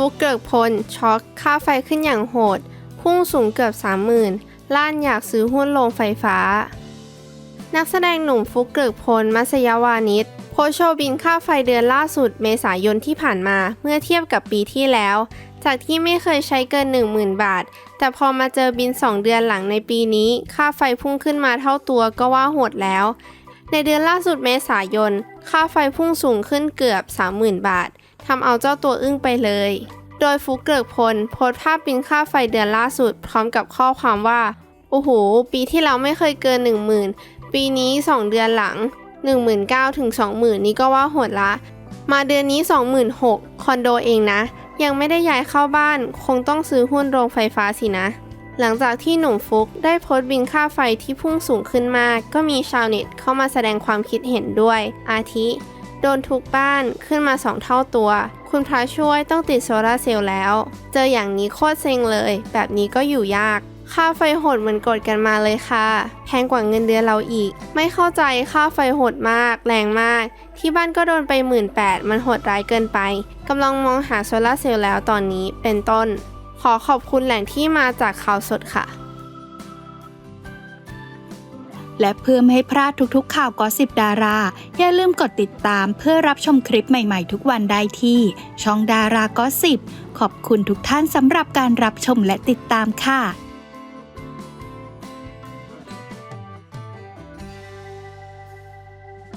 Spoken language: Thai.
ฟุกเกิกพล ช็อกค่าไฟขึ้นอย่างโหด พุ่งสูงเกือบ 30,000 ล้านอยากซื้อหุ้นโรงไฟฟ้า นักแสดงหนุ่มฟุกเกิกพล มัสยวานิชโพโชว์บินค่าไฟเดือนล่าสุดเมษายนที่ผ่านมาเมื่อเทียบกับปีที่แล้ว จากที่ไม่เคยใช้เกิน 10,000 บาท แต่พอมาเจอบิน 2 เดือนหลังในปีนี้ ค่าไฟพุ่งขึ้นมาเท่าตัวก็ว่าโหดแล้ว ในเดือนล่าสุดเมษายน ค่าไฟพุ่งสูงขึ้นเกือบ 30,000 บาท ทำเอาเจ้าตัวอึ้งไปเลย โดยฟุกเกิกพล โพสภาพบินค่าไฟเดือนล่าสุด พร้อมกับข้อความว่า โอ้โห ปีที่แล้วไม่เคยเกิน 10,000 ปีนี้ 2 เดือนหลัง 19,000ถึง20,000 นี่ก็ว่าโหดละ มาเดือนนี้ 26,000คอนโดเองนะ ยังไม่ได้ย้ายเข้าบ้าน คงต้องซื้อหุ้นโรงไฟฟ้าสินะ หลังจากที่หนุ่มฟุกได้โพสต์บินค่าไฟที่พุ่งสูงขึ้นมาก ก็มีชาวเน็ตเข้ามาแสดงความคิดเห็นด้วย อาทิ โดนทุกบ้านขึ้นมา2เท่าตัว คุณพระช่วยต้องติดโซลาร์เซลล์แล้ว เจออย่างนี้โคตรเซ็งเลย แบบนี้ก็อยู่ยาก ค่าไฟโหดเหมือนกดกันมาเลยค่ะ แพงกว่าเงินเดือนเราอีก ไม่เข้าใจค่าไฟโหดมาก แรงมาก ที่บ้านก็โดนไป1 8ื่นมันโหดร้ายเกินไปกำลังมองหาโซลาร์เซลล์แล้วตอนนี้เป็นต้น ขอขอบคุณแหล่งที่มาจากข่าวสดค่ะ และเพื่อไม่ให้พลาดทุกๆ ข่าวกอสิบดารา อย่าลืมกดติดตามเพื่อรับชมคลิปใหม่ๆ ทุกวันได้ที่ ช่องดารากอสิบขอบคุณทุกท่านสำหรับการรับชมและติดตามค่ะ